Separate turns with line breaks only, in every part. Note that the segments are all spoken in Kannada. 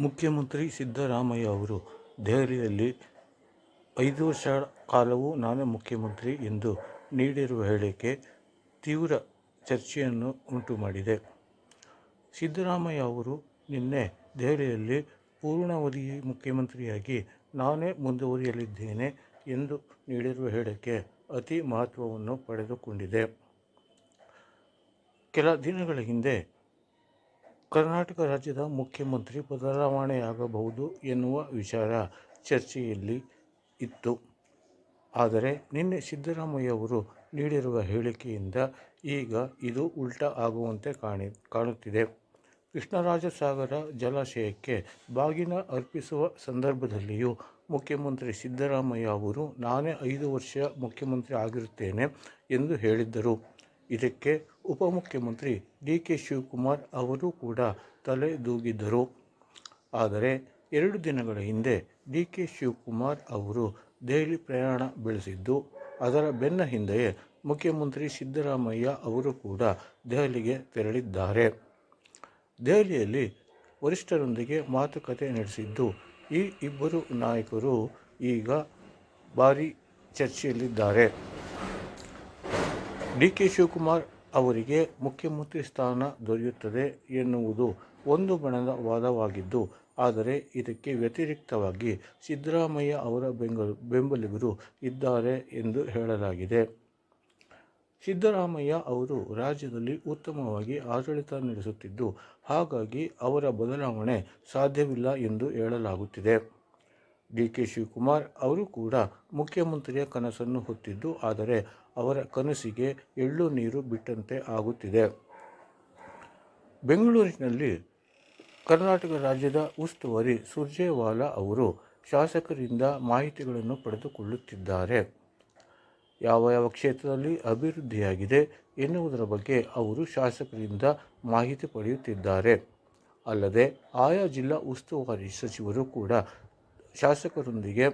ಮುಖ್ಯಮಂತ್ರಿ ಸಿದ್ದರಾಮಯ್ಯ ಅವರು ದೆಹಲಿಯಲ್ಲಿ ಐದು ವರ್ಷ ಕಾಲವೂ ನಾನೇ ಮುಖ್ಯಮಂತ್ರಿ ಎಂದು ನೀಡಿರುವ ಹೇಳಿಕೆ ತೀವ್ರ ಚರ್ಚೆಯನ್ನು ಉಂಟು ಮಾಡಿದೆ ಸಿದ್ದರಾಮಯ್ಯ ಅವರು ನಿನ್ನೆ ದೆಹಲಿಯಲ್ಲಿ ಪೂರ್ಣಾವಧಿ ಮುಖ್ಯಮಂತ್ರಿಯಾಗಿ ನಾನೇ ಮುಂದುವರಿಯಲಿದ್ದೇನೆ ಎಂದು ನೀಡಿರುವ ಹೇಳಿಕೆ ಅತಿ ಮಹತ್ವವನ್ನು ಪಡೆದುಕೊಂಡಿದೆ. ಕೆಲ ದಿನಗಳ ಹಿಂದೆ ಕರ್ನಾಟಕ ರಾಜ್ಯದ ಮುಖ್ಯಮಂತ್ರಿ ಬದಲಾವಣೆಯಾಗಬಹುದು ಎನ್ನುವ ವಿಚಾರ ಚರ್ಚೆಯಲ್ಲಿ ಇತ್ತು. ಆದರೆ ನಿನ್ನೆ ಸಿದ್ದರಾಮಯ್ಯ ಅವರು ನೀಡಿರುವ ಹೇಳಿಕೆಯಿಂದ ಈಗ ಇದು ಉಲ್ಟಾ ಆಗುವಂತೆ ಕಾಣಿ, ಕಾಣುತ್ತಿದೆ. ಕೃಷ್ಣರಾಜಸಾಗರ ಜಲಾಶಯಕ್ಕೆ ಬಾಗಿನ ಅರ್ಪಿಸುವ ಸಂದರ್ಭದಲ್ಲಿಯೂ ಮುಖ್ಯಮಂತ್ರಿ ಸಿದ್ದರಾಮಯ್ಯ ಅವರು, ನಾನೇ ಐದು ವರ್ಷ ಮುಖ್ಯಮಂತ್ರಿ ಆಗಿರುತ್ತೇನೆ ಎಂದು ಹೇಳಿದ್ದರು. ಇದಕ್ಕೆ ಉಪಮುಖ್ಯಮಂತ್ರಿ ಡಿ. ಕೆ. ಶಿವಕುಮಾರ್ ಅವರೂ ಕೂಡ ತಲೆದೂಗಿದ್ದರು. ಆದರೆ ಎರಡು ದಿನಗಳ ಹಿಂದೆ ಡಿ. ಕೆ. ಶಿವಕುಮಾರ್ ಅವರು ದೆಹಲಿ ಪ್ರಯಾಣ ಬೆಳೆಸಿದ್ದು, ಅದರ ಬೆನ್ನ ಹಿಂದೆಯೇ ಮುಖ್ಯಮಂತ್ರಿ ಸಿದ್ದರಾಮಯ್ಯ ಅವರು ಕೂಡ ದೆಹಲಿಗೆ ತೆರಳಿದ್ದಾರೆ. ದೆಹಲಿಯಲ್ಲಿ ವರಿಷ್ಠರೊಂದಿಗೆ ಮಾತುಕತೆ ನಡೆಸಿದ್ದು, ಈ ಇಬ್ಬರು ನಾಯಕರು ಈಗ ಭಾರೀ ಚರ್ಚೆಯಲ್ಲಿದ್ದಾರೆ. ಡಿ. ಕೆ. ಶಿವಕುಮಾರ್ ಅವರಿಗೆ ಮುಖ್ಯಮಂತ್ರಿ ಸ್ಥಾನ ದೊರೆಯುತ್ತದೆ ಎನ್ನುವುದು ಒಂದು ಬಣದ ವಾದವಾಗಿದ್ದು, ಆದರೆ ಇದಕ್ಕೆ ವ್ಯತಿರಿಕ್ತವಾಗಿ ಸಿದ್ದರಾಮಯ್ಯ ಅವರ ಬೆಂಬಲಿಗರು ಇದ್ದಾರೆ ಎಂದು ಹೇಳಲಾಗಿದೆ. ಸಿದ್ದರಾಮಯ್ಯ ಅವರು ರಾಜ್ಯದಲ್ಲಿ ಉತ್ತಮವಾಗಿ ಆಡಳಿತ ನಡೆಸುತ್ತಿದ್ದು, ಹಾಗಾಗಿ ಅವರ ಬದಲಾವಣೆ ಸಾಧ್ಯವಿಲ್ಲ ಎಂದು ಹೇಳಲಾಗುತ್ತಿದೆ. ಡಿ. ಕೆ. ಶಿವಕುಮಾರ್ ಅವರು ಕೂಡ ಮುಖ್ಯಮಂತ್ರಿಯ ಕನಸನ್ನು ಹೊತ್ತಿದ್ದು, ಆದರೆ ಅವರ ಕನಸಿಗೆ ಎಳ್ಳು ನೀರು ಬಿಟ್ಟಂತೆ ಆಗುತ್ತಿದೆ. ಬೆಂಗಳೂರಿನಲ್ಲಿ ಕರ್ನಾಟಕ ರಾಜ್ಯದ ಉಸ್ತುವಾರಿ ಸುರ್ಜೇವಾಲಾ ಅವರು ಶಾಸಕರಿಂದ ಮಾಹಿತಿಗಳನ್ನು ಪಡೆದುಕೊಳ್ಳುತ್ತಿದ್ದಾರೆ. ಯಾವ ಯಾವ ಕ್ಷೇತ್ರದಲ್ಲಿ ಅಭಿವೃದ್ಧಿಯಾಗಿದೆ ಎನ್ನುವುದರ ಬಗ್ಗೆ ಅವರು ಶಾಸಕರಿಂದ ಮಾಹಿತಿ ಪಡೆಯುತ್ತಿದ್ದಾರೆ. ಅಲ್ಲದೆ ಆಯಾ ಜಿಲ್ಲಾ ಉಸ್ತುವಾರಿ ಸಚಿವರು ಕೂಡ ಶಾಸಕರೊಂದಿಗೆ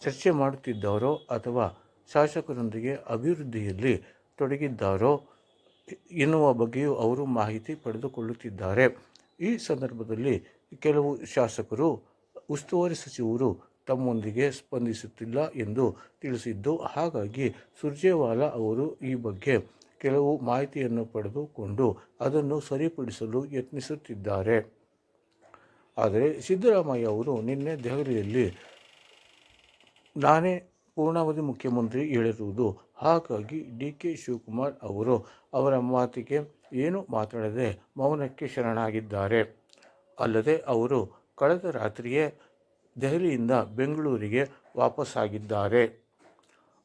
ಚರ್ಚೆ ಮಾಡುತ್ತಿದ್ದಾರೋ ಅಥವಾ ಶಾಸಕರೊಂದಿಗೆ ಅಭಿವೃದ್ಧಿಯಲ್ಲಿ ತೊಡಗಿದ್ದಾರೋ ಎನ್ನುವ ಬಗ್ಗೆಯೂ ಅವರು ಮಾಹಿತಿ ಪಡೆದುಕೊಳ್ಳುತ್ತಿದ್ದಾರೆ. ಈ ಸಂದರ್ಭದಲ್ಲಿ ಕೆಲವು ಶಾಸಕರು ಉಸ್ತುವಾರಿ ಸಚಿವರು ತಮ್ಮೊಂದಿಗೆ ಸ್ಪಂದಿಸುತ್ತಿಲ್ಲ ಎಂದು ತಿಳಿಸಿದ್ದು, ಹಾಗಾಗಿ ಸುರ್ಜೇವಾಲಾ ಅವರು ಈ ಬಗ್ಗೆ ಕೆಲವು ಮಾಹಿತಿಯನ್ನು ಪಡೆದುಕೊಂಡು ಅದನ್ನು ಸರಿಪಡಿಸಲು ಯತ್ನಿಸುತ್ತಿದ್ದಾರೆ. ಆದರೆ ಸಿದ್ದರಾಮಯ್ಯ ಅವರು ನಿನ್ನೆ ದೆಹಲಿಯಲ್ಲಿ ನಾನೇ ಪೂರ್ಣಾವಧಿ ಮುಖ್ಯಮಂತ್ರಿ ಹೇಳಿರುವುದು, ಹಾಗಾಗಿ ಡಿ. ಕೆ. ಶಿವಕುಮಾರ್ ಅವರು ಅವರ ಮಾತಿಗೆ ಏನೂ ಮಾತನಾಡದೆ ಮೌನಕ್ಕೆ ಶರಣಾಗಿದ್ದಾರೆ. ಅಲ್ಲದೆ ಅವರು ಕಳೆದ ರಾತ್ರಿಯೇ ದೆಹಲಿಯಿಂದ ಬೆಂಗಳೂರಿಗೆ ವಾಪಸ್ಸಾಗಿದ್ದಾರೆ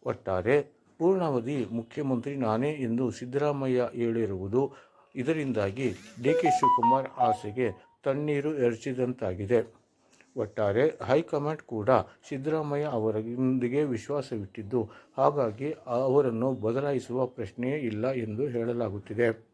ಒಟ್ಟಾರೆ ಪೂರ್ಣಾವಧಿ ಮುಖ್ಯಮಂತ್ರಿ ನಾನೇ ಎಂದು ಸಿದ್ದರಾಮಯ್ಯ ಹೇಳಿರುವುದು, ಇದರಿಂದಾಗಿ ಡಿ. ಕೆ. ಶಿವಕುಮಾರ್ ಆಸೆಗೆ ತಣ್ಣೀರು ಎರಚಿದಂತಾಗಿದೆ. ಒಟ್ಟಾರೆ ಹೈಕಮಾಂಡ್ ಕೂಡ ಸಿದ್ದರಾಮಯ್ಯ ಅವರೊಂದಿಗೆ ವಿಶ್ವಾಸವಿಟ್ಟಿದ್ದು, ಹಾಗಾಗಿ ಅವರನ್ನು ಬದಲಾಯಿಸುವ ಪ್ರಶ್ನೆಯೇ ಇಲ್ಲ ಎಂದು ಹೇಳಲಾಗುತ್ತಿದೆ.